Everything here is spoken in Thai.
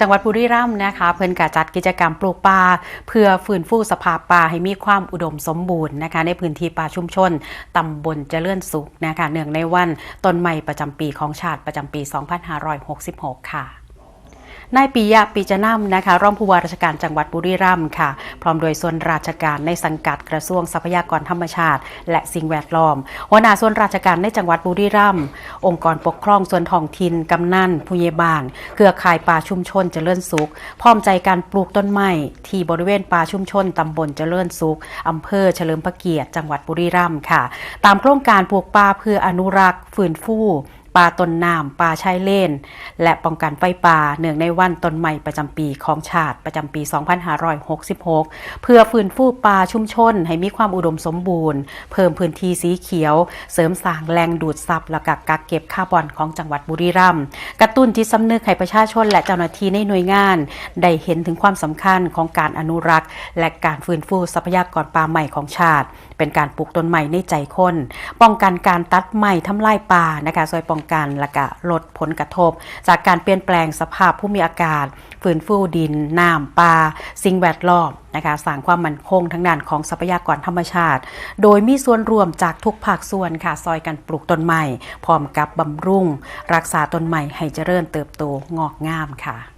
จังหวัดบุรีรัมย์นะคะ เพิ่นกาจัดกิจกรรมปลูกป่าเพื่อฟื้นฟูสภาพป่าให้มีความอุดมสมบูรณ์นะคะ ในพื้นที่ป่าชุมชนตำบลเจริญสุขนะคะเนื่องในวันต้นไม้ประจำปีของชาติประจำปี 2566 ค่ะ นายปียะปีจะนำนะคะรองผู้ว่าราชการจังหวัดบุรีรัมย์ค่ะ พร้อมโดยส่วนราชการในสังกัดกระทรวงทรัพยากรธรรมชาติ และสิ่งแวดล้อม หัวหน้าส่วนราชการในจังหวัดบุรีรัมย์องค์กรปกครองส่วนท้องถิ่นกำนันผู้ใหญ่บ้านเครือข่ายป่าชุมชนเจริญสุข พร้อมใจการปลูกต้นไม้ที่บริเวณป่าชุมชนตำบลเจริญสุขอำเภอเฉลิมพระเกียรติจังหวัดบุรีรัมย์ค่ะ ตามโครงการปลูกป่าเพื่ออนุรักษ์ ฟื้นฟู ป่าต้นน้ำป่าชายเลน และป้องกันไฟป่าเนื่องในวันต้นใหม่ประจำปีของชาติประจำปี 2566 เพื่อฟื้นฟูป่าชุมชน ให้มีความอุดมสมบูรณ์ เพิ่มพื้นที่สีเขียว เสริมสร้างแรงดูดซับและกักกักเก็บคาร์บอนของจังหวัดบุรีรัมย์กระตุ้นจิตสำนึกให้ประชาชนและเจ้าหน้าที่ในหน่วยงาน ได้เห็นถึงความสำคัญของการอนุรักษ์ และการฟื้นฟูทรัพยากรป่าใหม่ของชาติเป็นการปลูกต้นไม้ในใจคน ป้องกันการตัดไม้ทำลายป่านะคะช่วยป้องกันและก็ลดผลกระทบ จากการเปลี่ยนแปลงสภาพภูมิอากาศฟื้นฟูดินน้ำป่าสิ่งแวดล้อมนะคะสร้างความมั่นคงทั้งด้านของทรัพยากรธรรมชาติ โดยมีส่วนรวมจากทุกภาคส่วนค่ะ ซอยกันปลูกต้นไม้พร้อมกับบำรุง รักษาต้นไม้ให้เจริญเติบโตงอกงามค่ะ